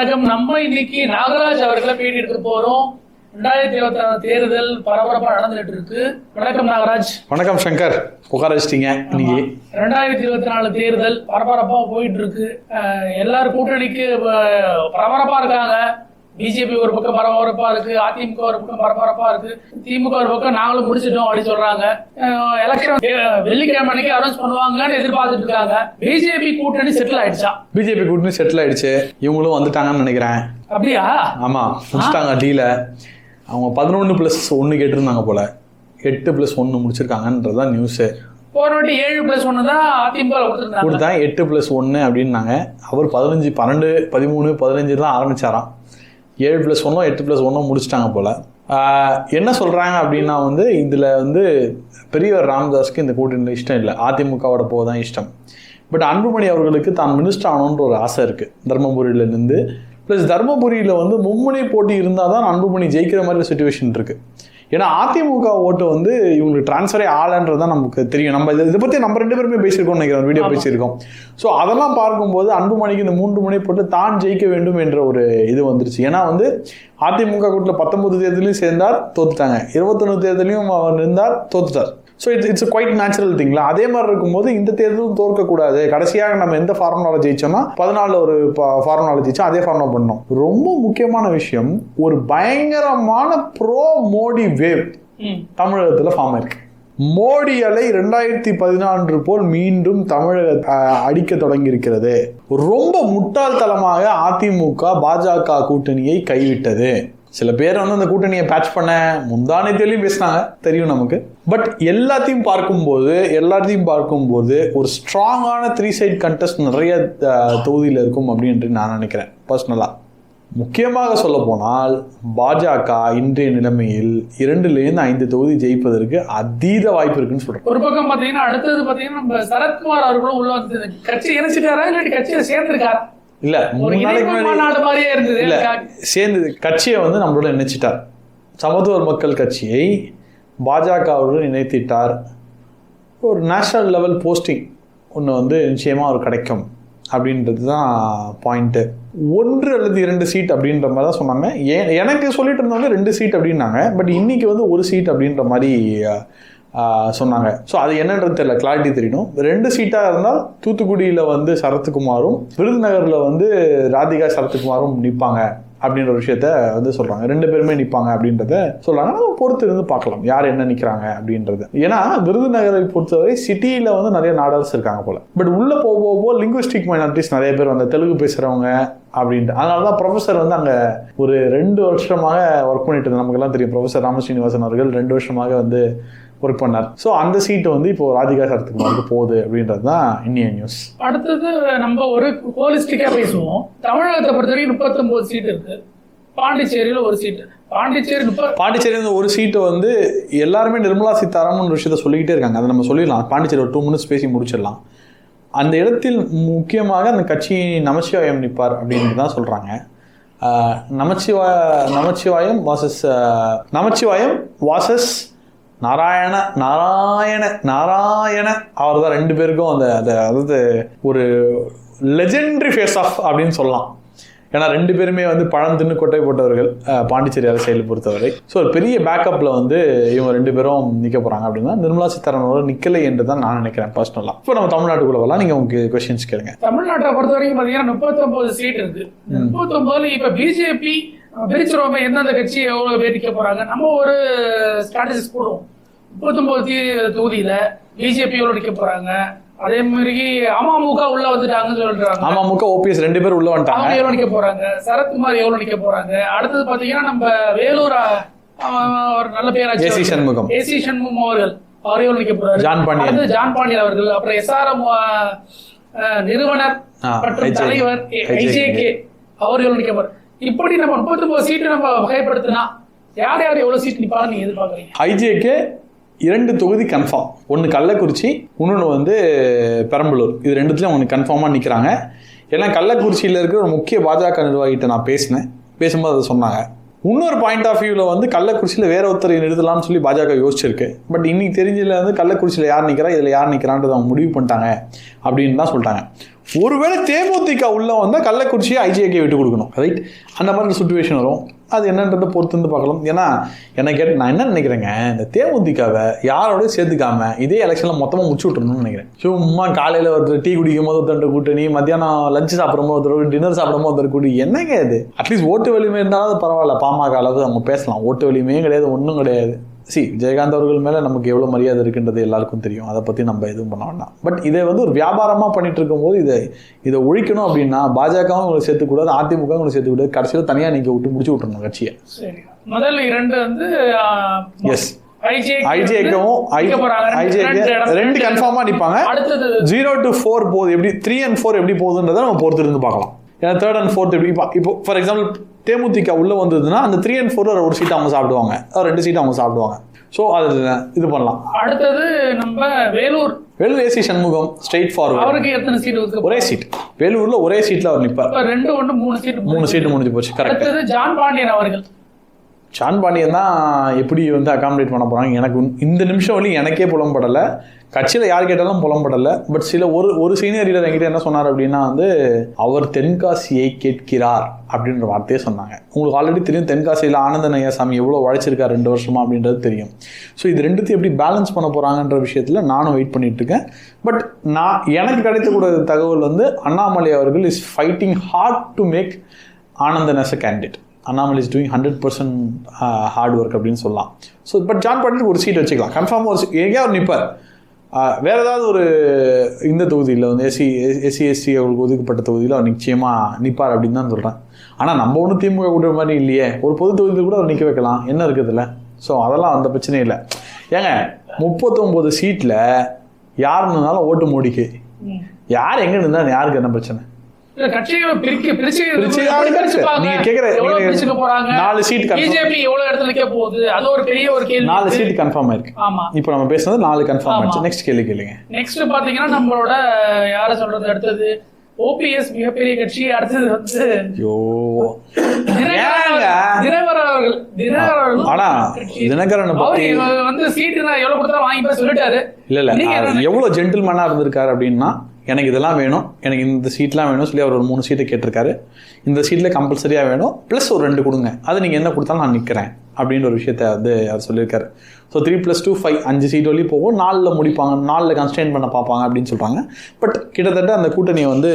வணக்கம். நம்ம இன்னைக்கு நாகராஜ் அவர்களை பேட்டி எடுக்க போறோம். ரெண்டாயிரத்தி இருபத்தி ஆறு தேர்தல் பரபரப்பா நடந்துட்டு இருக்கு. வணக்கம் நாகராஜ். வணக்கம் சங்கர். உட்கார வச்சிட்டீங்க இன்னைக்கு. ரெண்டாயிரத்தி இருபத்தி நாலு தேர்தல் பரபரப்பா போயிட்டு இருக்கு. எல்லாரும் கூட்டணிக்கு பரபரப்பா இருக்காங்க. பிஜேபி ஒரு பக்கம் பரபரப்பா இருக்கு அதிமுக ஒரு பக்கம் பரபரப்பா இருக்கு. திமுக ஒரு பக்கம் நாங்களும் முடிச்சிட்டோம் அப்படின்னு சொல்றாங்க. எலெக்ஷன் வெள்ளிக்கிழமை அன்னைக்கு அனௌன்ஸ் பண்ணுவாங்கன்னு எதிர்பார்த்துட்டு இருக்காங்க. பிஜேபி கூட்டணி செட்டில் ஆயிடுச்சா? பிஜேபி கூட்டணி செட்டில் ஆயிடுச்சு. இவங்களும் வந்துட்டாங்கன்னு நினைக்கிறேன். அப்படியா? ஆமா முடிச்சிட்டாங்க டீல அவங்க பதினொன்று ப்ளஸ் ஒன்று கேட்டிருந்தாங்க போல. எட்டு ப்ளஸ் ஒன்று முடிச்சிருக்காங்கன்றதுதான் நியூஸு போன வாட்டி ஏழு பிளஸ் ஒன்று தான் அதிமுக கொடுத்துருந்தாங்க. கொடுத்தா எட்டு ப்ளஸ் ஒன்று அப்படின்னாங்க. அவர் பதினஞ்சு பன்னெண்டு பதிமூணு பதினஞ்சு தான் ஆரம்பிச்சாராம். ஏழு ப்ளஸ் ஒன்றும் எட்டு ப்ளஸ் ஒன்றும் முடிச்சிட்டாங்க போல். என்ன சொல்கிறாங்க அப்படின்னா வந்து இதில் வந்து பெரியவர் ராமதாஸ்க்கு இந்த கூட்டணியில் இஷ்டம் இல்லை. அதிமுகவோட போக தான் இஷ்டம். பட் அன்புமணி அவர்களுக்கு தான் மினிஸ்டர் ஆகணுன்ற ஒரு ஆசை இருக்குது தர்மபுரியிலேருந்து ப்ளஸ் தர்மபுரியில் வந்து மும்முனை போட்டி இருந்தால் தான் அன்புமணி ஜெயிக்கிற மாதிரி சுச்சுவேஷன் இருக்குது ஏன்னா அதிமுக ஓட்டு வந்து இவங்களுக்கு டிரான்ஸ்ஃபரே ஆளன்றது தான் நமக்கு தெரியும். நம்ம இதை இதை பற்றி நம்ம ரெண்டு பேருமே பேசியிருக்கோம் நினைக்கிறோம் வீடியோ. பேசியிருக்கோம். ஸோ அதெல்லாம் பார்க்கும்போது அன்புமணிக்கு இந்த மூன்று முனை போட்டு தான் ஜெயிக்க வேண்டும் என்ற ஒரு இது வந்துருச்சு. ஏன்னா வந்து அதிமுக கூட்டில் பத்தொன்பது தேர்தலையும் சேர்ந்தார் தோத்துட்டாங்க. இருபத்தொன்று தேர்தலையும் அவர் இருந்தார் தோத்துட்டார். So it's it's quite natural திங்ல அதே மாதிரி இருக்கும்போது இந்த தேர்தலும் தோற்கக்கூடாது. கடைசியாக நம்ம எந்த ஃபார்முலாவில் ஜெயிச்சோம்னா பதினாலில் ஒரு ஃபார்முலாவில் ஜெயிச்சோம் அதே ஃபார்முலா பண்ணோம் ரொம்ப முக்கியமான விஷயம் ஒரு பயங்கரமான ப்ரோ மோடி வேவ் தமிழகத்தில் ஃபார்ம் ஆயிருக்கு. மோடி அலை ரெண்டாயிரத்தி பதினான்கு போல் மீண்டும் தமிழக அடிக்க தொடங்கியிருக்கிறது. ரொம்ப முட்டாள்தனமாக அதிமுக பாஜக கூட்டணியை கைவிட்டது. சில பேர் வந்து அந்த கூட்டணியை பேட்ச் பண்ண முந்தானத்திலையும் பேசினாங்க தெரியும் நமக்கு. பட் எல்லாத்தையும் பார்க்கும்போது எல்லாத்தையும் பார்க்கும்போது ஒரு ஸ்ட்ராங்கான த்ரீ சைட் கண்டெஸ்ட் நிறைய தொகுதியில் இருக்கும் அப்படின்ட்டு நான் நினைக்கிறேன் பர்சனலாக முக்கியமாக சொல்ல போனால் பாஜக இன்றைய நிலைமையில் இரண்டுலேருந்து ஐந்து தொகுதி ஜெயிப்பதற்கு அதீத வாய்ப்பு இருக்குன்னு சொல்றேன் ஒரு பக்கம் பாத்தீங்கன்னா அடுத்தது பாத்தீங்கன்னா நம்ம சரத்குமார் அவர்களும் உள்ள வந்து கட்சி இணைச்சிட்டாரா இல்லாட்டி கட்சியில சேர்ந்திருக்காரா? இல்ல மூணு நாளைக்கு மாதிரியே இருந்தது. இல்ல எனக்கு சேர்ந்து கட்சியை வந்து நம்மளோட இணைச்சிட்டார் சமத்துவர் மக்கள் கட்சியை பாஜகவுடன் இணைத்திட்டார். ஒரு நேஷனல் லெவல் போஸ்டிங் ஒன்று வந்து நிச்சயமாக ஒரு கிடைக்கும் அப்படின்றது தான் பாயிண்ட்டு ஒன்று அல்லது இரண்டு சீட் அப்படின்ற மாதிரி தான் சொன்னாங்க. ஏ எனக்கு சொல்லிட்டு இருந்தவங்க ரெண்டு சீட் அப்படின்னாங்க. பட் இன்னைக்கு வந்து ஒரு சீட் அப்படின்ற மாதிரி சொன்னாங்க. ஸோ அது என்னன்றது தெரியல. கிளாரிட்டி தெரியணும். ரெண்டு சீட்டாக இருந்தால் தூத்துக்குடியில் வந்து சரத்குமாரும் விருதுநகரில் வந்து ராதிகா சரத்குமாரும் நிற்பாங்க அப்படின்ற ஒரு விஷயத்த வந்து சொல்றாங்க. ரெண்டு பேருமே நிற்பாங்க அப்படின்றத சொல்றாங்க. நம்ம பொறுத்து இருந்து பார்க்கலாம். யார் என்ன நிற்கிறாங்க அப்படின்றது. ஏன்னா விருதுநகரை பொறுத்தவரை சிட்டியில் வந்து நிறைய நாடர்ஸ் இருக்காங்க போல. பட் உள்ள போக போக லிங்குவிஸ்டிக் மைனாரிட்டிஸ் நிறைய பேர் வந்து தெலுங்கு பேசுறவங்க அப்படின்ட்டு. அதனால தான் ப்ரொஃபஸர் வந்து அங்கே ஒரு ரெண்டு வருஷமாக ஒர்க் பண்ணிட்டு இருந்தார். நமக்கெல்லாம் தெரியும். ப்ரொஃபஸர் ராமஸ்ரீனிவாசன் அவர்கள் ரெண்டு வருஷமாக வந்து ஒர்க் பண்ணார். ஸோ அந்த சீட்டு வந்து இப்போ ராதிகா சரத்குமாருக்கு போகுது அப்படின்றது தான் இன்னிய நியூஸ் அடுத்தது நம்ம ஒரு ஹோலிஸ்டிக்கா பேசுவோம். தமிழகத்தை பொறுத்த வரைக்கும் முப்பத்தொன்பது சீட் இருக்கு. பாண்டிச்சேரியில ஒரு சீட் பாண்டிச்சேரி பாண்டிச்சேரியில் ஒரு சீட்டை வந்து எல்லாருமே நிர்மலா சீதாராமன் விஷயத்த சொல்லிக்கிட்டே இருக்காங்க. அதை நம்ம சொல்லிடலாம். பாண்டிச்சேரி ஒரு டூ மினிட்ஸ் பேசி முடிச்சிடலாம். அந்த இடத்தில் முக்கியமாக அந்த கட்சி நமச்சிவாயம் நிற்பார் அப்படின்னு தான் சொல்கிறாங்க நமச்சிவாய நமச்சிவாயம் வாசஸ் நமச்சிவாயம் வாசஸ் நாராயண நாராயண நாராயண. அவர் தான் ரெண்டு பேருக்கும் அந்த அந்த அதாவது ஒரு லெஜெண்டரி ஃபேஸ் ஆஃப் அப்படின்னு சொல்லலாம். ஏன்னா ரெண்டு பேருமே வந்து பழம் தின்னு கொட்டை போட்டவர்கள் பாண்டிச்சேரி அரசியலை பொறுத்தவரை. ஸோ ஒரு பெரிய பேக்கப்பில் வந்து இவங்க ரெண்டு பேரும் நிற்க போகிறாங்க அப்படின்னா நிர்மலா சீதாராமன் நிற்கலை என்று தான் நான் நினைக்கிறேன் பர்சனலாக இப்போ நம்ம தமிழ்நாட்டுக்குள்ள வரலாம். நீங்கள் உங்களுக்கு கொஸ்டின்ஸ் கேளுங்க. தமிழ்நாட்டை பொறுத்த வரைக்கும் பாத்தீங்கன்னா முப்பத்தொன்பது சீட் இருக்கு. முப்பத்தொன்பதுல இப்ப பிஜேபி பிரிச்சிருவோம் எந்தெந்த கட்சி எவ்வளவு பேர் நிக்க போறாங்க? நம்ம ஒரு ஸ்ட்ராட்டஜிஸ் போடுவோம் முப்பத்தொன்பது தொகுதியில பிஜேபி எவ்வளவு நிக்க போறாங்க. அதே மாதிரி அமமுக உள்ள வந்துட்டாங்கன்னு சொல்றாங்க. அமமுக ஓபிஎஸ் ரெண்டு பேரும் உள்ள வந்துட்டாங்க. அவங்க எவ்வளவு நிக்க போறாங்க. சரத்குமார் எவ்வளவு நிக்க போறாங்க? அடுத்தது பாத்தீங்கன்னா நம்ம வேலூர் ஒரு நல்ல பேராட்சி ஏசி சண்முகம். ஏசி சண்முகம் அவர்கள் அவர் எவ்வளவு நிக்க போறாரு? ஜான் பாண்டியன். அடுத்து ஜான் பாண்டியன் அவர்கள் அப்புறம் எஸ்ஆர்எம் நிறுவனர் மற்றும். தலைவர் ஐஜேகே அவர் எவ்வளவு நிக்க போறாரு? இப்படி நம்ம முப்பத்தொன்பது சீட்டு நம்ம வகைப்படுத்தினா யார் யார் எவ்வளவு சீட் நிப்பாங்க நீங்க எதிர்பார்க்கறீங்க? ஐஜேக்கு இரண்டு தொகுதி கன்ஃபார்ம் ஒன்று கள்ளக்குறிச்சி இன்னொன்று வந்து பெரம்பலூர். இது ரெண்டுத்துலையும் அவங்க கன்ஃபார்மாக நிற்கிறாங்க ஏன்னா கள்ளக்குறிச்சியில் இருக்கிற ஒரு முக்கிய பாஜக நிர்வாகிகிட்ட நான் பேசினேன். பேசும்போது அதை சொன்னாங்க. இன்னொரு பாயிண்ட் ஆஃப் வியூவில் வந்து கள்ளக்குறிச்சியில் வேற ஒருத்தரை நிறுத்தலாம்னு சொல்லி பாஜக யோசிச்சிருக்கு. பட் இன்னைக்கு தெரிஞ்சதுல வந்து கள்ளக்குறிச்சியில் யார் நிற்கிறா இதில் யார் நிற்கிறான்றது அவங்க முடிவு பண்ணிட்டாங்க அப்படின்னு தான் சொல்லிட்டாங்க. ஒருவேளை தேமுதிக உள்ள வந்தால் கள்ளக்குறிச்சியை ஐஜிஏக்கே விட்டு கொடுக்கணும். ரைட் அந்த மாதிரி சுச்சுவேஷன் வரும். அது என்னன்றதை பொறுத்து வந்து பார்க்கலாம். ஏன்னா என்ன கேட்டு நான் என்ன நினைக்கிறேங்க? இந்த தேமுதிகாவை யாரோடய சேர்த்துக்காம இதே எலெக்ஷனில் மொத்தமாக முடிச்சு விட்டுறணும்னு நினைக்கிறேன். சும்மா காலையில் ஒருத்தர் டீ குடிக்கும் போது ஒருத்தர் கூட்டணி மத்தியானம் லஞ்சு சாப்பிடும் போது ஒருத்தர் டின்னர் சாப்பிடும் போது ஒருத்தர் கூட்டி என்னங்க இது? அட்லீஸ்ட் ஓட்டு வலிமை இருந்தாலும் பரவாயில்ல. பாமக அளவு அவங்க பேசலாம். ஓட்டு வலிமையும் கிடையாது ஒன்றும் கிடையாது. சி விஜயகாந்த் அவர்கள் மேலே நமக்கு எவ்வளோ மரியாதை இருக்குன்றது எல்லாருக்கும் தெரியும். அதை பற்றி நம்ம எதுவும் பண்ண வேண்டாம். பட் இதை வந்து ஒரு வியாபாரமாக பண்ணிட்டு இருக்கும்போது இதை இதை ஒழிக்கணும் அப்படின்னா பாஜகவும் உங்களை சேர்த்துக்கூடாது அதிமுக உங்களை சேர்த்துக்கூடாது. கடைசியில் தனியாக நீங்கள் விட்டு முடிச்சு விட்டுருணும் கட்சியை. சரி. முதல் இரண்டு வந்து எஸ் ரெண்டு கன்ஃபார்மாக நிற்பாங்க ஜீரோ டு ஃபோர் போகுது. எப்படி த்ரீ அண்ட் ஃபோர் எப்படி போகுதுன்றதை நம்ம பொறுத்து இருந்து பார்க்கலாம். ஏன்னா தேர்ட் அண்ட் ஃபோர்த் எப்படி இப்போ ஃபார் எக்ஸாம்பிள் தேமுதிக உள்ள வந்ததுன்னா அந்த த்ரீ அண்ட் ஃபோர் ஒரு சீட் அவங்க சாப்பிடுவாங்க. ஒரு ரெண்டு சீட் அவங்க சாப்பிடுவாங்க. ஸோ அது இது பண்ணலாம். அடுத்தது நம்ம Vellore. Vellore AC Shanmugam straight forward அவருக்கு எத்தனை சீட் ஒதுக்க ஒரே சீட் வேலூர்ல ஒரே சீட்ல அவர் நிற்பார் ரெண்டு ஒன்று மூணு சீட் மூணு சீட்டு முடிஞ்சு போச்சு. கரெக்ட் ஜான் பாண்டியன் அவர்கள். சான் பாண்டியன் தான் எப்படி வந்து அகாமடேட் பண்ண போறாங்க? எனக்கு இந்த நிமிஷம் வரையும் எனக்கே புலம்படலை கட்சியில் யார் கேட்டாலும் புலம்படலை. பட் சில ஒரு ஒரு சீனியர் லீடர் என்கிட்ட என்ன சொன்னார் அப்படின்னா வந்து அவர் தென்காசியை கேட்கிறார் அப்படின்ற வார்த்தையே சொன்னாங்க. உங்களுக்கு ஆல்ரெடி தெரியும் தென்காசியில் ஆனந்த நையாசாமி எவ்வளோ உழைச்சிருக்கார் ரெண்டு வருஷமா அப்படின்றது தெரியும். ஸோ இது ரெண்டுத்தையும் எப்படி பேலன்ஸ் பண்ண போகிறாங்கன்ற விஷயத்தில் நானும் வெயிட் பண்ணிட்டு இருக்கேன். பட் நான் எனக்கு கிடைக்கக்கூடிய தகவல் வந்து அண்ணாமலை அவர்கள் is fighting hard to make Anandan as a candidate Annamalai is doing hundred percent hard work அப்படின்னு சொல்லலாம். ஸோ பட் ஜான் பண்ணிட்டு ஒரு சீட் வச்சுக்கலாம். கன்ஃபார்மாக ஒரு எங்கேயா அவர் நிற்பார் வேற ஏதாவது ஒரு இந்த தொகுதியில் வந்து எஸ்சி எஸ்சி எஸ்டி அவங்களுக்கு ஒதுக்கப்பட்ட தொகுதியில் அவர் நிச்சயமாக நிற்பார் அப்படின்னு தான் சொல்கிறேன் ஆனால் நம்ம ஒன்றும் திமுக கூட்டுற மாதிரி இல்லையே. ஒரு பொது தொகுதியில் கூட அவர் நிற்க வைக்கலாம். என்ன இருக்குதுல்ல ஸோ அதெல்லாம் அந்த பிரச்சனையும் இல்லை. ஏங்க முப்பத்தொம்போது சீட்டில் யாருன்னாலும் ஓட்டு மோடிக்கு. யார் எங்கே இருந்தால் யாருக்கு என்ன பிரச்சனை? நாலு. சீட் கன்ஃபார்ம் ஆயிருக்கு. இப்போ நம்ம பேசுனது நாலு கன்ஃபார்ம். ஆயிடுச்சு. நெக்ஸ்ட் கேள்வி கேளுங்க. நெக்ஸ்ட் பாத்தீங்கன்னா நம்மளோட யார சொல்றது அடுத்தது? ஓபிஎஸ் மிகப்பெரிய கட்சி அடுத்தது வந்து ஐயோ. தினகரன் தினகரன் தினகரன் ஆனா பத்தி வந்து சீட்டு நான் எவ்வளவு கொடுத்தா வாங்கி போய் சொல்லிட்டாரு. இல்ல இல்ல. எவ்வளவு ஜென்டில்மேனா இருந்திருக்காரு அப்படின்னா எனக்கு இதெல்லாம் வேணும் எனக்கு இந்த சீட்லாம் வேணும் சொல்லி அவர் ஒரு மூணு சீட்டை கேட்டிருக்காரு. இந்த சீட்ல கம்பல்சரியா வேணும் ப்ளஸ் ஒரு ரெண்டு கொடுங்க. அது நீங்க என்ன கொடுத்தாலும் நான் நிக்கிறேன் அப்படின்ற ஒரு விஷயத்த வந்து அவர் சொல்லியிருக்காரு. So three plus two five அஞ்சு சீட் வரையும் போகும். நாலில் முடிப்பாங்க நாலில் கன்ஸ்டெயின் பண்ண பார்ப்பாங்க அப்படின்னு சொல்கிறாங்க பட் கிட்டத்தட்ட அந்த கூட்டணியை வந்து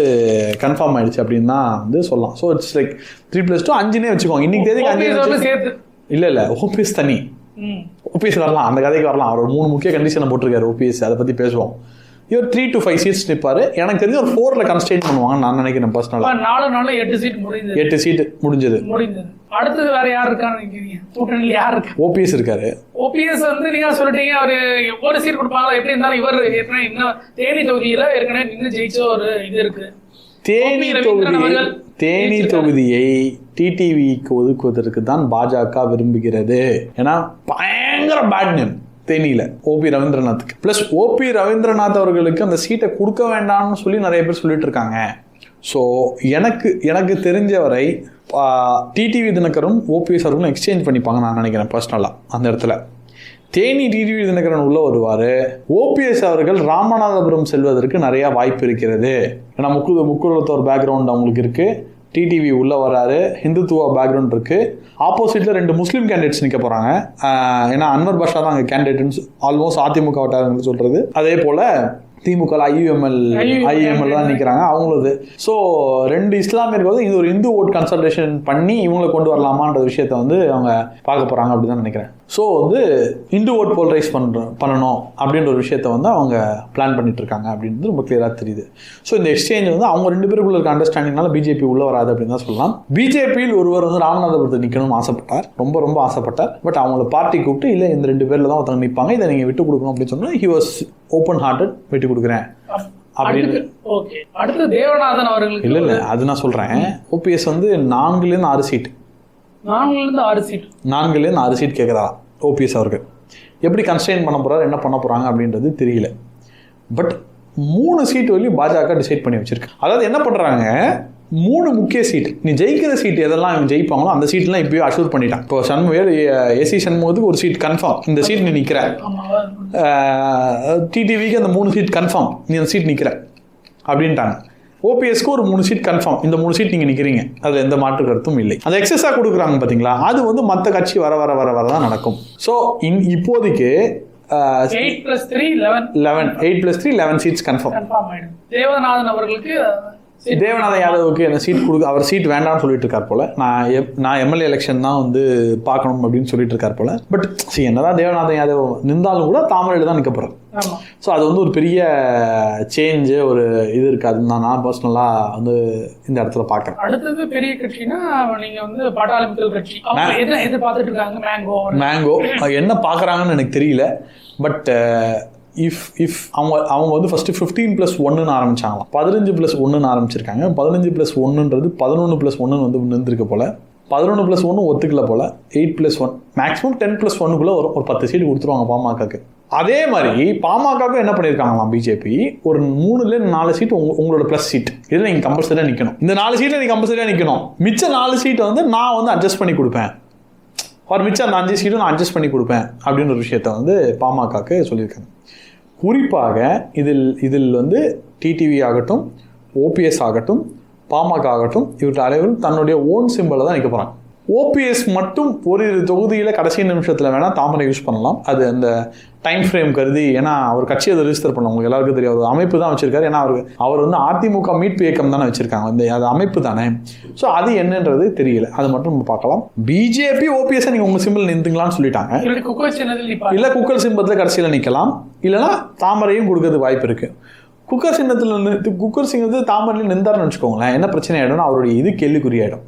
கன்ஃபார்ம் ஆயிடுச்சு அப்படின்னு தான் வந்து சொல்லலாம். So it's like three plus two அஞ்சுனே வச்சுக்கோங்க. இன்னைக்கு அஞ்சு சேர்த்து இல்லை இல்லை ஓபிஎஸ் தனி. ஓபிஎஸ் வரலாம் அந்த கதைக்கு வரலாம். அவர் மூணு முக்கிய கண்டிஷனை போட்டிருக்காரு ஓபிஎஸ். அதை பற்றி பேசுவோம். இவர் த்ரீ டு ஃபைவ் சீட்ஸ் நிற்பாரு எனக்கு தெரிஞ்சு ஒரு ஃபோரில் கன்ஸ்டெயின் பண்ணுவாங்க நான் நினைக்கிறேன் பர்சனலாக நாலு நாள்ல எட்டு சீட் முடிந்தது எட்டு சீட்டு முடிஞ்சது. அடுத்தது வேற யார் இருக்கான்னு நினைக்கிறீங்க? கூட்டணியில் யார் இருக்கா? ஓபிஎஸ் இருக்காரு. ஓபிஎஸ் வந்து நீங்க சொல்லிட்டீங்க. அவரு ஒரு சீட் கொடுப்பாங்களா எப்படி இருந்தாலும் இவர் ஏற்கனவே இன்னும் தேனி தொகுதியில ஏற்கனவே நின்று ஜெயிச்ச ஒரு இது இருக்கு. தேனி தொகுதியை தேனி. தொகுதியை டிடிவிக்கு ஒதுக்குவதற்கு தான் பாஜக விரும்புகிறது. ஏன்னா பயங்கர பேட் நேம் தேனியில் ஓபி ரவீந்திரநாத்துக்கு. ப்ளஸ் ஓபி ரவீந்திரநாத் அவர்களுக்கு அந்த சீட்டை கொடுக்க வேண்டாம்னு சொல்லி நிறைய பேர் சொல்லிட்டு இருக்காங்க. ஸோ எனக்கு எனக்கு தெரிஞ்ச வரை டிடிவி தினகரும் ஓபிஎஸ் அவர்களும் எக்ஸ்சேஞ்ச் பண்ணிப்பாங்க நான் நினைக்கிறேன் பர்சனலாக அந்த இடத்துல. தேனி டிடிவி தினகரன் உள்ள வருவார். ஓபிஎஸ் அவர்கள் ராமநாதபுரம் செல்வதற்கு நிறையா வாய்ப்பு இருக்கிறது. ஏன்னா முக்கு முக்குலத்தோர் பேக்ரவுண்ட் அவங்களுக்கு இருக்குது டிடிவி உள்ளே வராரு. ஹிந்துத்துவா பேக்ரவுண்ட் இருக்குது ஆப்போசிட்டில் ரெண்டு முஸ்லீம் கேண்டிடேட்ஸ் நிற்க போகிறாங்க ஏன்னா அன்வர் பாஷா தான் அங்கே கேண்டிடேட்னு ஆல்மோஸ்ட் அதிமுக வட்டாரங்கள் சொல்கிறது அதே போல் திமுக ஐயுஎம்எல் ஐயுஎம்எல் தான் நிற்கிறாங்க அவங்களது. ஸோ ரெண்டு இஸ்லாமியர்கள் வந்து இது ஒரு இந்து ஓட் கன்சல்டேஷன் பண்ணி இவங்களை கொண்டு வரலாமான்ற விஷயத்த வந்து அவங்க பார்க்க போகிறாங்க அப்படி தான் நினைக்கிறேன். ஸோ வந்து இந்து ஓட் போலரைஸ் பண்ணுற பண்ணணும் அப்படின்ற ஒரு விஷயத்த வந்து அவங்க பிளான் பண்ணிட்டு இருக்காங்க அப்படின்றது ரொம்ப கிளியராக தெரியுது. ஸோ இந்த எக்ஸ்சேஞ்ச் வந்து அவங்க ரெண்டு பேருக்குள்ள இருக்க அண்டர்ஸ்டாண்டிங்னால பிஜேபி உள்ள வராது அப்படின்னு தான் சொல்லலாம். பிஜேபியில் ஒருவர் வந்து ராமநாதபுரத்தில் நிற்கணும்னு ஆசைப்பட்டார் ரொம்ப ரொம்ப ஆசைப்பட்டார். பட் அவங்கள பார்ட்டி கூப்பிட்டு இல்லை இந்த ரெண்டு பேரில் தான் ஒருத்தவங்க நிற்பாங்க இதை நீங்கள் விட்டு கொடுக்கணும் அப்படின்னு சொன்னால் ஹி வாஸ் ஓப்பன் ஹார்ட்டட் விட்டு கொடுக்குறேன். அப்படின்னு. ஓகே அடுத்து தேவநாதன் அவர்களுக்கு இல்லை இல்லை அது நான் சொல்கிறேன் ஓபிஎஸ் வந்து நான்குலேருந்து ஆறு சீட் நான்குல இருந்து ஆறு சீட் நான்குலேருந்து ஆறு சீட் கேட்குறா ஓபிஎஸ் அவர்கள் எப்படி கன்ஸ்டெயின் பண்ண போறாரு என்ன பண்ண போகிறாங்க அப்படின்றது தெரியல. பட் மூணு சீட் வரையும் பாஜக டிசைட் பண்ணி வச்சிருக்கு. அதாவது என்ன பண்ணுறாங்க மூணு முக்கிய சீட் நீ ஜெயிக்கிற சீட் எதெல்லாம் இவங்க ஜெயிப்பாங்களோ அந்த சீட்லாம் இப்போயே அஷூர் பண்ணிட்டான். இப்போ சண்முகர் ஏசி சண்முகத்துக்கு ஒரு சீட் கன்ஃபார்ம் இந்த சீட் நீ நிற்கிற டிடிவிக்கு அந்த மூணு சீட் கன்ஃபார்ம் நீ அந்த சீட் நிற்கிற அப்படின்ட்டாங்க. ஓபிஎஸ்க்கு ஒரு மூணு சீட் கன்ஃபார்ம் இந்த மூணு சீட் நீங்கள் நிற்கிறீங்க அதில் எந்த மாற்று கருத்தும் இல்லை. அந்த எக்ஸஸாக கொடுக்குறாங்க பார்த்தீங்களா அது வந்து மற்ற கட்சி வர வர வர வர தான் நடக்கும். ஸோ இன் இப்போதைக்கு eight plus three eleven eleven eight plus three eleven seats confirm Devanathan அவர்களுக்கு தேவநாத யாதவுக்கு என்ன சீட் கொடுக்க அவர் சீட் வேண்டாம்னு சொல்லிட்டு இருக்கார் போல. நான் நான் எம்எல்ஏ எலெக்ஷன் தான் வந்து பார்க்கணும் அப்படின்னு சொல்லிட்டு இருக்கார் போல. பட் see என்னதான் தேவநாதன் யாதவ் நின்றாலும் கூட தாமரையில் தான் நிற்க போகிறார் ஸோ அது வந்து ஒரு பெரிய சேஞ்சு ஒரு இது இருக்காதுன்னு தான் நான் பர்சனலாக வந்து இந்த இடத்துல பார்க்குறேன். அடுத்தது பெரிய கட்சினா நீங்க வந்து பாட்டாளி மக்கள் கட்சி என்ன எதிர்பார்த்துட்டு இருக்காங்க? மேங்கோ மேங்கோ என்ன பார்க்குறாங்கன்னு எனக்கு தெரியல. பட் இஃப் இஃப் அவங்க அவங்க வந்து ஃபஸ்ட்டு ஃபிஃப்டீன் ப்ளஸ் ஒன்றுன்னு ஆரம்பிச்சாங்களாம். பதினஞ்சு ப்ளஸ் ஒன்றுன்னு ஆரம்பிச்சிருக்காங்க. பதினஞ்சு ப்ளஸ் ஒன்றுன்றது பதினொன்று ப்ளஸ் ஒன்றுன்னு வந்து நின்றுருக்கு போல். பதினொன்று ப்ளஸ் ஒன்று ஒத்துக்கல போல். Eight plus one maximum ten plus ஒன்னுக்குள்ளே ஒரு ஒரு பத்து சீட் கொடுத்துருவாங்க பாமகக்கு. அதே மாதிரி பாமகவுக்கும் என்ன பண்ணியிருக்காங்களாம் பிஜேபி ஒரு மூணுல நாலு சீட் உங்க உங்களோட ப்ளஸ் சீட் இதில் நீங்கள் கம்பல்சரியாக நிற்கணும் இந்த நாலு சீட்டில் நீங்கள் கம்பல்சரியாக நிற்கணும் மிச்ச நாலு சீட்டை வந்து நான் வந்து அட்ஜஸ்ட் பண்ணி கொடுப்பேன். ஒரு மிச்சம் அந்த அஞ்சு சீட்டும் நான் அட்ஜஸ்ட் பண்ணி கொடுப்பேன். அப்படின்ற ஒரு விஷயத்த வந்து பாமகக்கு சொல்லியிருக்காங்க. குறிப்பாக இதில் இதில் வந்து டிடிவி ஆகட்டும் ஓபிஎஸ் ஆகட்டும் பாமக ஆகட்டும் இவர்கள் அனைவரும் தன்னுடைய ஓன் சிம்பிளை தான் நிற்க போகிறாங்க ஓபிஎஸ் மட்டும் ஒரு தொகுதியில் கடைசி நிமிஷத்தில் வேணால் தாமரை யூஸ் பண்ணலாம். அது அந்த டைம் ஃப்ரேம் கருதி ஏன்னா அவர் கட்சி அதை ரிஜிஸ்டர் பண்ண உங்களுக்கு எல்லாருக்கும் தெரியும். அவர் அமைப்பு தான் வச்சிருக்காரு. ஏன்னா அவருக்கு அவர் வந்து அதிமுக மீட்பு இயக்கம் தானே வச்சிருக்காங்க. இந்த அது அமைப்பு தானே. ஸோ அது என்னன்றது தெரியல. அது மட்டும் நம்ம பார்க்கலாம். பிஜேபி ஓபிஎஸ் நீங்கள் உங்கள் சிம்பிள் நின்றுங்களான்னு சொல்லிட்டாங்க. இல்லை குக்கர் சிம்பத்தில் கடைசியில் நிற்கலாம் இல்லைன்னா தாமரையும் கொடுக்கறதுக்கு வாய்ப்பு இருக்கு. குக்கர் சின்னத்தில் நின்று குக்கர் சிங்கத்தில் தாமரையில் நின்றாருன்னு வச்சுக்கோங்களேன். என்ன பிரச்சனை ஆகிடும்னா அவருடைய இது கேள்விக்குறியாயிடும்.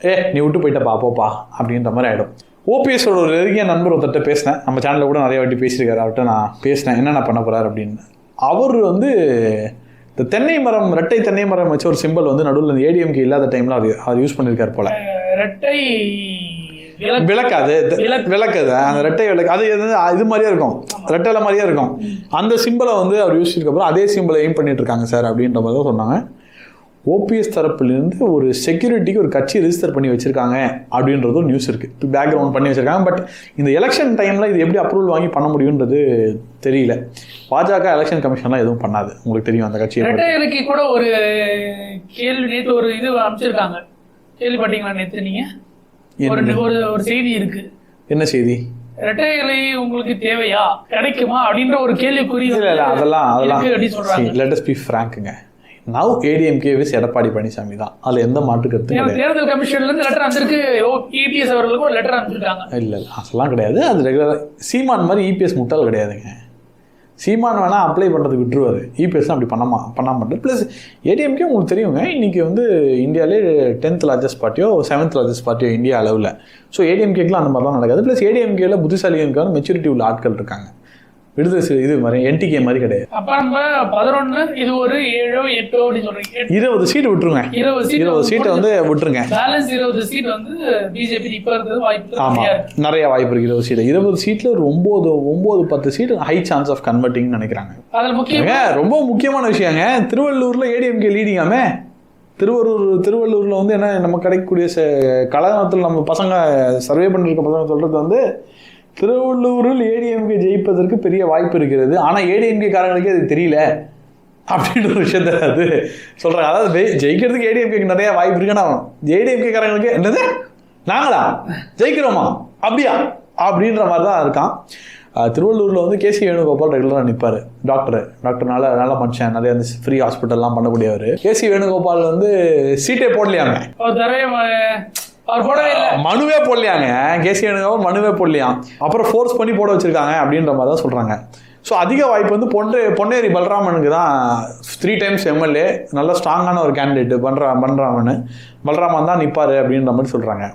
ஏ நீ விட்டு போயிட்ட பாப்போப்பா அப்படின்ற மாதிரி ஆகிடும் ஓபிஎஸோட ஒரு நெருங்கிய நண்பர் ஒருத்தர்கிட்ட பேசினேன். நம்ம சேனலில் கூட நிறைய வாட்டி பேசியிருக்காரு. அவர்கிட்ட நான் பேசினேன். என்னென்ன பண்ண போகிறார் அப்படின்னு. அவர் வந்து இந்த தென்னை மரம் ரெட்டை தென்னை மரம் வச்ச ஒரு சிம்பிள் வந்து நடுவில் ஏடிஎம்கே இல்லாத டைமில் அவர் அவர் யூஸ் பண்ணியிருக்கார் போல. ரெட்டை விளக்கு. விளக்காது. விளக்கு. விளக்குது. அந்த ரெட்டை விளக்கு. அது இது மாதிரியே இருக்கும். ரெட்டையில மாதிரியே இருக்கும். அந்த சிம்பிளை வந்து அவர் யூஸ் அப்புறம் அதே சிம்பிளை எய்ம் பண்ணிட்டு இருக்காங்க சார் அப்படின்ற மாதிரி தான் சொன்னாங்க. ஓபிஎஸ் தரப்புலேருந்து ஒரு செக்யூரிட்டிக்கு ஒரு கட்சி ரெஜிஸ்டர் பண்ணி வச்சிருக்காங்க அப்படின்றது ஒரு நியூஸ் இருக்கு. பேக்ரவுண்ட் பண்ணி வச்சிருக்காங்க. பட் இந்த எலெக்ஷன் டைம்ல இது எப்படி அப்ரூவல் வாங்கி பண்ண முடியுன்றது தெரியல. பாஜக எலெக்ஷன் கமிஷன்லாம் எதுவும் பண்ணாது. உங்களுக்கு தெரியும் அந்த. ரெட்டை இலக்கி கூட ஒரு கேள்வி நேத்து ஒரு இது அமைச்சிருக்காங்க கேள்விப்பட்டீங்களா நேத்து நீங்க? ஒரு ஒரு ஒரு செய்தி இருக்கு. என்ன செய்தி? ரெட்டை இலை உங்களுக்கு தேவையா? கிடைக்குமா? அப்படின்ற ஒரு கேள்விக்குறி இல்ல இல்ல அதெல்லாம் அதெல்லாம். Let us be ஃப்ராங்க்குங்க now ADMK with Edappadi Palaniswami தான். அதுல எந்த மாற்று கிடையாது. தேர்தல் கமிஷன்ல இருந்து லெட்டர் வந்திருக்கு இபிஎஸ் அவர்களுக்கு ஒரு லெட்டர் அனுப்பிச்சிருக்காங்க. இல்ல இல்ல அதெல்லாம் கிடையாது. அது ரெகுலர் சீமான் மாதிரி இபிஎஸ் முட்டாள் கிடையாதுங்க. சீமான் வேணா அப்ளை பண்ணுறதுக்கு விட்டுருவாரு. இபிஎஸ் அப்படி பண்ணாமா பண்ண மாட்டார் ப்ளஸ் ஏடிஎம்கே உங்களுக்கு தெரியுங்க இன்னைக்கு வந்து இந்தியாவிலே டென்த் லார்ஜஸ்ட் பார்ட்டியோ செவன்த் லார்ஜஸ்ட் பார்ட்டியோ இந்தியா அளவில். ஸோ ஏடிஎம்கேக்கெலாம் அந்த மாதிரிலாம் நடக்காது. ப்ளஸ் ஏடிஎம்கேல புத்திசாலிகளுக்கான மெச்சூரிட்டி உள்ள ஆட்கள் இருக்காங்க. விடுதலை இது மாதிரி என்டிகே மாதிரி கிடையாது. அப்ப நம்ம பதினொன்னு இது ஒரு ஏழோ எட்டோ அப்படின்னு சொல்றீங்க. இருபது சீட் விட்டுருங்க. இருபது சீட் இருபது சீட்டை வந்து விட்டுருங்க. பேலன்ஸ் இருபது சீட் வந்து பிஜேபி இப்ப இருக்கிறது வாய்ப்பு ஆமா. நிறையா வாய்ப்பு இருக்கு இருபது சீட் இருபது சீட்ல ஒரு ஒன்பது ஒன்பது பத்து சீட் ஹை சான்ஸ் ஆஃப் கன்வெர்ட்டிங்னு நினைக்கிறாங்க. அதுல முக்கியம் ஏங்க ரொம்ப முக்கியமான விஷயங்க. திருவள்ளூர்ல ஏடிஎம்கே லீடிங்காமே திருவள்ளூர் திருவள்ளூர்ல வந்து என்ன நம்ம கிடைக்கக்கூடிய கழகத்தில் நம்ம பசங்க சர்வே பண்ணிருக்க பசங்க சொல்றது வந்து திருவள்ளூரில் ஏடிஎம்கே ஜெயிப்பதற்கு பெரிய வாய்ப்பு இருக்கிறது. ஆனால் ஏடிஎம்கே காரங்களுக்கே அது தெரியல. அப்படின்ற ஒரு விஷயத்த அது சொல்கிறாங்க அதாவது ஜெயிக்கிறதுக்கு ஏடிஎம்கேக்கு நிறைய வாய்ப்பு இருக்குன்னா ஏடிஎம்கே காரங்களுக்கு என்னது? நாங்களா? ஜெயிக்கிறோமா? அப்படியா? அப்படின்ற மாதிரி தான் இருக்கான் திருவள்ளூரில் வந்து கேசி வேணுகோபால் ரெகுலராக நிற்பார் டாக்டர் டாக்டர். நல்ல நல்ல மனுஷன் நிறைய வந்து ஃப்ரீ ஹாஸ்பிட்டல்லாம் பண்ணக்கூடியவர். கேசி வேணுகோபால் வந்து சீட்டே போடலையாங்க மனுவே போடலையாங்க. கேசி மனுவே போடலையாம் அப்புறம் ஃபோர்ஸ் பண்ணி போட வச்சிருக்காங்க அப்படின்ற மாதிரி தான் சொல்றாங்க. ஸோ அதிக வாய்ப்பு வந்து பொன்னே பொன்னேரி பலராமனுக்கு தான். த்ரீ டைம்ஸ் எம்எல்ஏ நல்ல ஸ்ட்ராங்கான ஒரு கேண்டிடேட் பண்றா பலராமன் பலராமன் தான் நிற்பாரு அப்படின்ற மாதிரி சொல்றாங்க.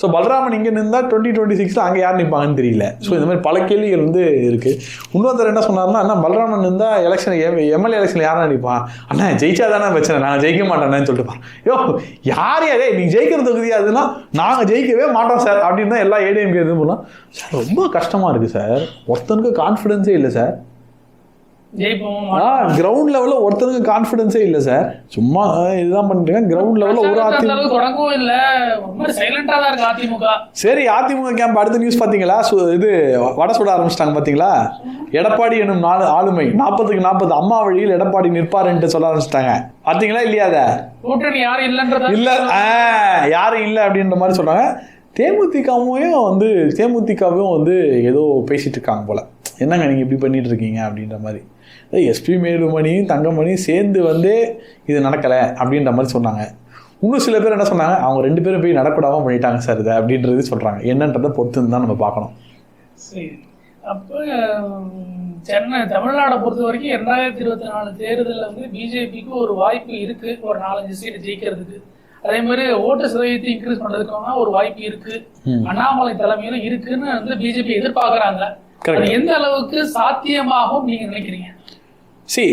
ஸோ பலராமன் இங்கே நின்றா டுவெண்ட்டி டுவெண்ட்டி சிக்ஸில் அங்கே யார் நிற்பாங்கன்னு தெரியல. ஸோ இந்த மாதிரி பல கேள்விகள் வந்து இருக்குது இன்னொருத்தர் என்ன சொன்னார்னா அண்ணா பலராமன் இருந்தால் எலெக்ஷன் எம்எல்ஏ எலெக்ஷன் யாரா நிற்பான்? அண்ணா ஜெயிச்சா தானே பிரச்சனை நான் ஜெயிக்க மாட்டேன்னு சொல்லிட்டு யோ யார் யாரே? நீ ஜெயிக்கிற தொகுதி அதுன்னா நாங்கள் ஜெயிக்கவே மாட்டோம் சார் அப்படின்னு தான் எல்லா ஏடிஎம்கே இது பண்ணலாம். சார் ரொம்ப கஷ்டமாக இருக்குது சார் ஒருத்தனுக்கு கான்ஃபிடென்ஸே இல்லை சார் கிரவுண்ட் லெவலில் ஒருத்தருங்க கான்ஃபிடன்ஸே இல்லை சார் சும்மா இதுதான் பண்ணிட்டு கிரவுண்ட் லெவலில் ஒரு அதிமுக சரி அதிமுக கேம்ப் அடுத்த நியூஸ் பார்த்தீங்களா சு இது வடை சுட ஆரம்பிச்சிட்டாங்க பார்த்தீங்களா எடப்பாடி எனும் நாலு ஆளுமை. நாற்பதுக்கு நாற்பது அம்மா வழியில் எடப்பாடி நிற்பாருன்ட்டு சொல்ல ஆரம்பிச்சிட்டாங்க. பார்த்தீங்களா இல்லையா அதை? கூட்டணி யாரும் இல்லன்றத இல்ல ஆ, யாரும் இல்லை அப்படின்ற மாதிரி சொல்றாங்க. தேமுதிகவும் வந்து தேமுதிகவும் வந்து ஏதோ பேசிட்டு இருக்காங்க போல. என்னங்க நீங்க இப்படி பண்ணிட்டு இருக்கீங்க அப்படின்ற மாதிரி. எஸ்பி மேலுமணியும் தங்கமணியும் சேர்ந்து வந்து இது நடக்கலை அப்படின்ற மாதிரி சொன்னாங்க. இன்னும் சில பேர் என்ன சொன்னாங்க? அவங்க ரெண்டு பேரும் போய் நடக்கூடாம பண்ணிட்டாங்க சார் இதை அப்படின்றது சொல்றாங்க. என்னன்றதை பொறுத்து தான் நம்ம பார்க்கணும். சரி. அப்ப சென்னை தமிழ்நாடை பொறுத்த வரைக்கும் இரண்டாயிரத்தி இருபத்தி நாலு தேர்தலில் வந்து பிஜேபிக்கு ஒரு வாய்ப்பு இருக்கு. ஒரு நாலஞ்சு சீட் ஜெயிக்கிறதுக்கு. அதே மாதிரி ஓட்டு சதவீதத்தை இன்க்ரீஸ் பண்றதுக்கான ஒரு வாய்ப்பு இருக்கு. ம். அண்ணாமலை தலைமையில இருக்குன்னு வந்து பிஜேபி எதிர்பார்க்கறாங்க. எந்த அளவுக்கு சாத்தியமாகும் நீங்க நினைக்கிறீங்க? See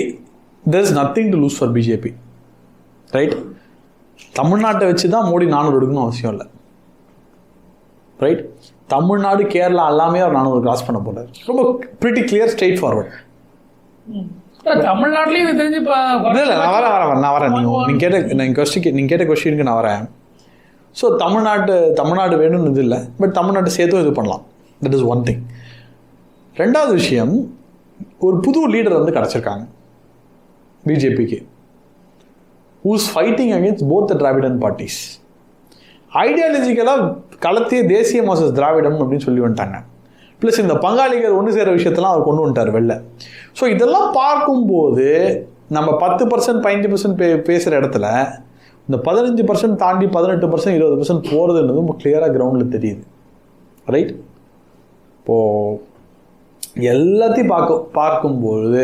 there is nothing to lose for BJP right தமிழ்நாட்டை வச்சு தான் மோடி நானூறு எடுக்கணும் அவசியம் இல்லை ரைட் தமிழ்நாடு கேரளா எல்லாமே அவர் நானூறு கிராஸ் பண்ண போறாரு. ரொம்ப பிரிட்டி கிளியர் ஸ்ட்ரெயிட் ஃபார்வர்ட் தமிழ்நாட்டிலயும் தெரிஞ்சு இல்லை நான் வரேன் வரேன் நான் வரேன். நீங்கள் நீங்கள் கேட்ட நீங்கள் கொஸ்டின் நீங்கள் கேட்ட கொஸ்டினுக்கு நான் வரேன். ஸோ தமிழ்நாட்டு தமிழ்நாடு வேணும்னு இது இல்லை பட் தமிழ்நாட்டு சேர்த்தும் இது பண்ணலாம். தட் இஸ் ஒன் திங் ரெண்டாவது விஷயம் ஒரு புது லீடர் வந்து கிடச்சிருக்காங்க. பிஜேபிக்கு who's fighting against both the Dravidian parties ஐடியாலஜிக்கலாக களத்தையே தேசிய மாசஸ் திராவிடம் அப்படின்னு சொல்லி வந்துட்டாங்க. ப்ளஸ் இந்த பங்காளிகள் ஒன்று சேர விஷயத்தெல்லாம் அவர் கொண்டு வந்துட்டார் வெளில. ஸோ இதெல்லாம் பார்க்கும்போது நம்ம பத்து பர்சன்ட் பதினஞ்சு பர்சன்ட் பே பேசுகிற இடத்துல இந்த பதினஞ்சு பர்சன்ட் தாண்டி பதினெட்டு பர்சன்ட் இருபது பர்சன்ட் போகிறதுன்றது ரொம்ப கிளியராக கிரவுண்டில் தெரியுது. ரைட் இப்போது எல்லாத்தையும் பார்க்க பார்க்கும்போது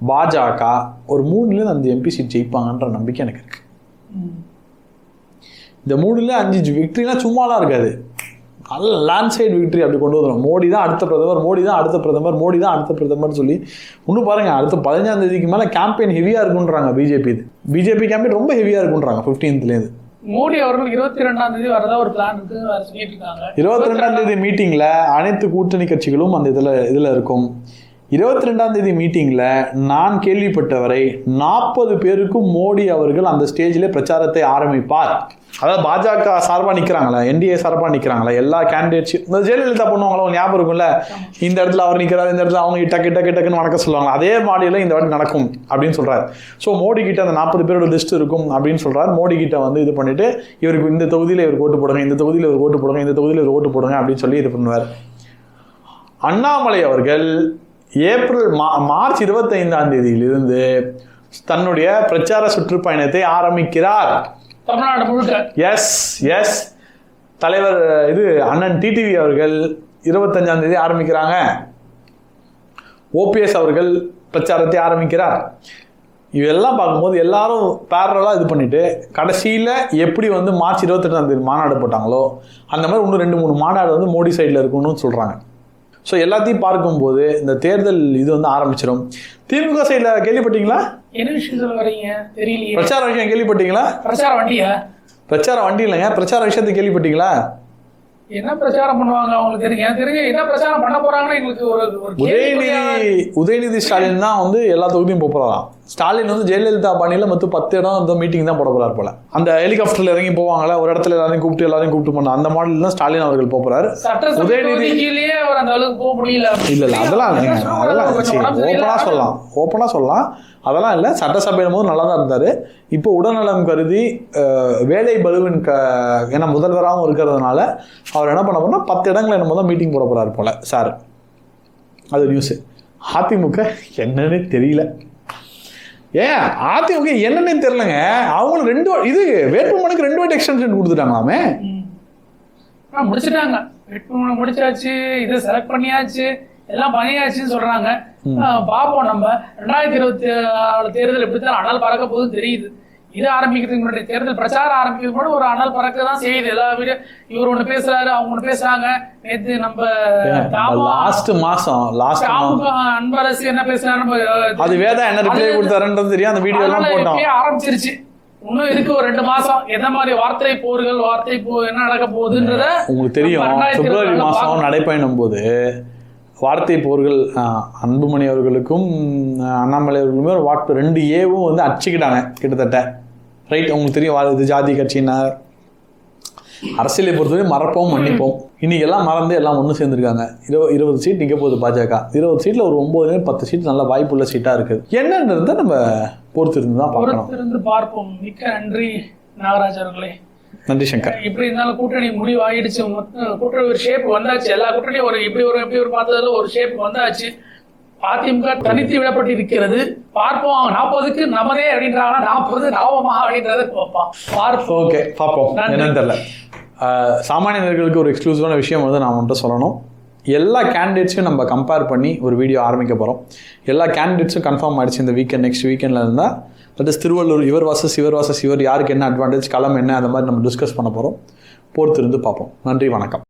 பாஜக ஒரு மூணுலேருந்து அஞ்சு எம்பி சீட் ஜெயிப்பாங்கன்ற நம்பிக்கை எனக்கு இருக்குது இந்த மூணுல அஞ்சு விக்ட்ரிலாம் சும்மாலாம் இருக்காது. நல்ல லேண்ட்சைடு விக்ட்ரி அப்படி கொண்டு வந்துடும் மோடி தான் அடுத்த பிரதமர் மோடி தான் அடுத்த பிரதமர் மோடி தான் அடுத்த பிரதமர் சொல்லி இன்னும் பாருங்க அடுத்த பதினஞ்சாம் தேதிக்கு மேலே கேம்பெயின் ஹெவியாக இருக்குன்றாங்க பிஜேபி இது. பிஜேபி கேம்பெயின் ரொம்ப ஹெவியாக இருக்குன்றாங்க ஃபிஃப்டீன்த்லேருந்து மோடி அவர்கள் இருபத்தி ரெண்டாம் தேதி வரதா ஒரு பிளான் இருக்கு சொல்லிட்டு இருக்காங்க. இருபத்தி ரெண்டாம் தேதி மீட்டிங்ல அனைத்து கூட்டணி கட்சிகளும் அந்த இதுல இதுல இருக்கும். இருபத்தி ரெண்டாம் தேதி மீட்டிங்கில் நான் கேள்விப்பட்டவரை நாற்பது பேருக்கும் மோடி அவர்கள் அந்த ஸ்டேஜில் பிரச்சாரத்தை ஆரம்பிப்பார். அதாவது பாஜக சார்பாக நிற்கிறாங்களே என்டிஏ சார்பாக நிற்கிறாங்களா எல்லா கேண்டிடேட்ஸ் இந்த ஜெயலலிதா பண்ணுவாங்களா? ஞாபகம் இருக்கும்ல? இந்த இடத்துல அவர் நிற்கிறார் இந்த இடத்துல அவங்க டக்கு டக்கு டக்குன்னு வணக்கம் சொல்லுவாங்க அதே மாடியில் இந்த வாட்டி நடக்கும் அப்படின்னு சொல்கிறார் ஸோ மோடி கிட்ட அந்த நாற்பது பேரோட லிஸ்ட் இருக்கும் அப்படின்னு சொல்கிறார் மோடி கிட்ட வந்து இது பண்ணிட்டு இவருக்கு இந்த தொகுதியில் இவர் ஓட்டு போடுங்க இந்த தொகுதியில் இவர் ஓட்டு போடுங்க இந்த தொகுதியில் இவர் ஓட்டு போடுங்க அப்படின்னு சொல்லி இது பண்ணுவார். அண்ணாமலை அவர்கள் ஏப்ரல் மா மார்ச் இருபத்தைந்தாம் தேதியிலிருந்து தன்னுடைய பிரச்சார சுற்றுப்பயணத்தை ஆரம்பிக்கிறார். தமிழ்நாடு முழுக்க. எஸ் எஸ் தலைவர் இது அண்ணன் டிடிவி அவர்கள் இருபத்தஞ்சாம் தேதி ஆரம்பிக்கிறாங்க. ஓபிஎஸ் அவர்கள் பிரச்சாரத்தை ஆரம்பிக்கிறார். இதெல்லாம் பார்க்கும்போது எல்லாரும் பேரலாக இது பண்ணிட்டு கடைசியில் எப்படி வந்து மார்ச் இருபத்தெட்டாம் தேதி மாநாடு போட்டாங்களோ அந்த மாதிரி இன்னும் ரெண்டு மூணு மாநாடு வந்து மோடி சைடில் இருக்கணும்னு சொல்கிறாங்க ஸோ எல்லாத்தையும் பார்க்கும்போது இந்த தேர்தல் இது வந்து ஆரம்பிச்சிடும் திமுக சைடில் கேள்விப்பட்டீங்களா? என்ன விஷயம் சொல்ல வரீங்க? பிரச்சார விஷயம் கேள்விப்பட்டீங்களா? பிரச்சார வண்டியா? பிரச்சாரம் வண்டி இல்லைங்க. பிரச்சார விஷயத்தை கேள்விப்பட்டீங்களா? என்ன பிரச்சாரம் பண்ணுவாங்க அவங்களுக்கு தெரியும். எனக்கு தெரியும் என்ன பிரச்சாரம் பண்ண போறாங்கன்னு எங்களுக்கு ஒரு உதயநிதி உதயநிதி ஸ்டாலின் தான் வந்து எல்லா தொகுதியும் போக போறாராம். ஸ்டாலின் வந்து ஜெயலலிதா பாணியில் மொத்தம் பத்து இடம் அந்த மீட்டிங் தான் போட போறாரு போல. அந்த ஹெலிகாப்டர்ல இறங்கி போவாங்களா ஒரு இடத்துல எல்லாரையும் கூப்பிட்டு எல்லாரையும் கூப்பிட்டு பண்ண அந்த மாடல் தான் ஸ்டாலின் அவர்கள் போறாரு. உதயநிதி- இல்ல இல்ல அதெல்லாம் என்ன? அதெல்லாம். ஓப்பனாக சொல்லலாம். ஓப்பனாக சொல்லலாம். அதெல்லாம் இல்லை சட்டசபையிலும் போது நல்லா தான் இருந்தார். இப்போ உடல்நலம் கருதி வேலை பலுவின் க ஏன்னா முதல்வராகவும் இருக்கிறதுனால அவர் என்ன பண்ண போறா பத்து இடங்கள் என்னமோ தான் மீட்டிங் போட போறாரு போல சார் அது நியூஸு அதிமுக என்னன்னே தெரியல. ஏன் அதிமுக என்னன்னே தெரியலங்க. அவங்களும் ரெண்டு வா- இது வேட்புமனுக்கு ரெண்டு வாட்டி எக்ஸ்டென்ஷன் கொடுத்துட்டாங்களாமே? முடிச்சிட்டாங்க. வேட்புமனு முடிச்சாச்சு இதை செலக்ட் பண்ணியாச்சு எல்லாம் பண்ணியாச்சுன்னு சொல்றாங்க. பாப்போம் நம்ம. ரெண்டாயிரத்தி இருபத்தி ஆறு தேர்தல் எப்படித்தான் அனல் பறக்க போகுதுன்னு தெரியுது. இது ஆரம்பிக்கிறதுக்கு முன்னாடி தேர்தல் பிரச்சாரம் ஆரம்பிக்கிறதுக்கு முன்னாடி ஒரு அனல் பறக்க தான் செய்யுது. எல்லா வீடியோ இவர் ஒண்ணு பேசுறாரு அவங்க ஒண்ணு பேசுறாங்க. நேத்து நம்ம லாஸ்ட் மாசம் லாஸ்ட் அன்பரசு என்ன பேசுறாரு நம்ம அது வேதா என்ன ரிப்ளை கொடுத்தாருன்றது தெரியும் அந்த வீடியோ எல்லாம் போட்டோம். ஆரம்பிச்சிருச்சு. இன்னும் இருக்கு ஒரு ரெண்டு மாசம். எந்த மாதிரி வார்த்தை போர்கள் வார்த்தை போ என்ன நடக்க போகுதுன்றத உங்களுக்கு தெரியும். பிப்ரவரி பார்க்கணும். நடைப்பயணம் போது வார்த்தை போர்கள் அன்புமணி அவர்களுக்கும் அண்ணாமலை அவர்களுமே ஒரு வாட்டு ரெண்டு ஏவும் வந்து அடிச்சுக்கிட்டாங்க கிட்டத்தட்ட. ரைட் உங்களுக்கு தெரியும் வா- இது ஜாதி கட்சியினர் அரசியலை பொறுத்தவரை மறப்போம் மன்னிப்போம். இன்னைக்கு எல்லாம் மறந்து எல்லாம் ஒன்று சேர்ந்துருக்காங்க. இருபது இருபது சீட் நிற்க போகுது பாஜக. இருபது சீட்டில் ஒரு ஒம்பது பத்து சீட் நல்ல வாய்ப்புள்ள சீட்டாக இருக்குது என்னன்றதை நம்ம பொறுத்திருந்து தான் பார்க்கணும். பார்ப்போம். மிக்க நன்றி நாகராஜ் அவர்களே. நன்றி சங்கர். இப்படி இருந்தாலும் கூட்டணி முடிவு ஆயிடுச்சு கூட்டணி ஒரு ஷேப் வந்தாச்சு. எல்லா கூட்டணியும் ஒரு இப்படி ஒரு இப்படி ஒரு பார்த்ததுல ஒரு ஷேப் வந்தாச்சு. அதிமுக தனித்து விடப்பட்டு இருக்கிறது பார்ப்போம் நாற்பதுக்கு நமதே அப்படின்றாங்க நாற்பது நாமமா அப்படின்றத பார்ப்போம் பார்ப்போம். ஓகே பார்ப்போம். என்னன்னு தெரியல. சாமானியர்களுக்கு ஒரு எக்ஸ்க்ளூசிவான விஷயம் வந்து நான் மட்டும் சொல்லணும். எல்லா கேண்டிடேட்ஸையும் நம்ம கம்பேர் பண்ணி ஒரு வீடியோ ஆரம்பிக்க போகிறோம் எல்லா கேண்டிடேட்ஸும் கன்ஃபார்ம் ஆயிடுச்சு இந்த வீக்கெண்ட் நெக்ஸ்ட் வீக்கெண்டில் இருந்தால் தட் இஸ் திருவள்ளூர் இவர் வாசஸ் இவர் வாசஸ் இவர் யாருக்கு என்ன அட்வான்டேஜ் களம் என்ன அந்த மாதிரி நம்ம டிஸ்கஸ் பண்ண போகிறோம் பொறுத்திருந்து பார்ப்போம். நன்றி வணக்கம்.